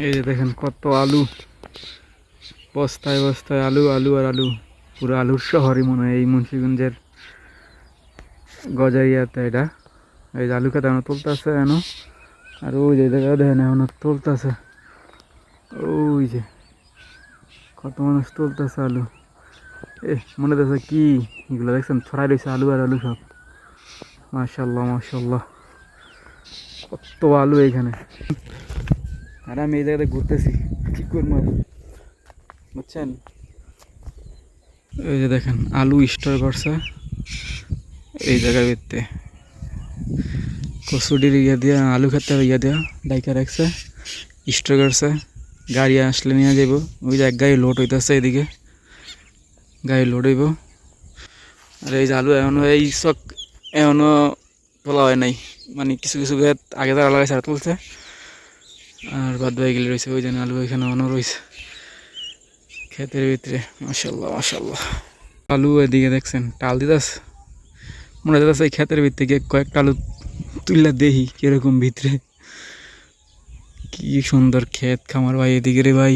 এই যে দেখেন কত আলু। বস্তায় বস্তায় আলু আলু আর আলু। পুরো আলুর শহরই মনে হয় এই মুন্সিগঞ্জের গজাইয়াতে এটা। এই যে আলু খেতে এখনও তুলতেছে এখনও। আর ওই যে দেখা, দেখেন এখনও তুলতেছে। ওই যে কত মানুষ তুলতেছে আলু। এ, মনে দেখছে কি? এগুলো দেখছেন? ছড়াই রয়েছে আলু আর আলু সব। মাশাল্লাহ মাশাল্লাহ। কত আলু এইখানে আর আমি এই জায়গাতে ঘুরতেছি, কি করব? বুঝছেন? এই যে দেখেন, আলু স্টোর করছে। এই জায়গার ভিত্তে কসুডির ইয়ে দিয়া, আলু খেতে ইয়ে দিয়া ডাইকা রাখছে স্টোর করছে। গাড়ি আসলে নিয়ে যাব ওই যে এক গাড়ি লোড হইতেছে এদিকে। গাড়ি লোড হইব। আর এই যে আলু এখনও, এই সব এখনও তোলা হয় নাই। মানে কিছু কিছু আগে তারা লাগাইছে আর তুলছে। আর বাদ বাকি গেলে রয়েছে, ওই জন্য আলু এখানে অনও রয়েছে। ক্ষেতের ভিতরে মাসাল্লাহ মাসাল্লাহ আলু এদিকে দেখছেন, টাল দিতাস মনে হচ্ছে এই ক্ষেতের ভিতরে গিয়ে কয়েকটা আলু তুললা দেখি কীরকম ভিতরে। কি সুন্দর ক্ষেত খামার ভাই, এদিকে রে ভাই।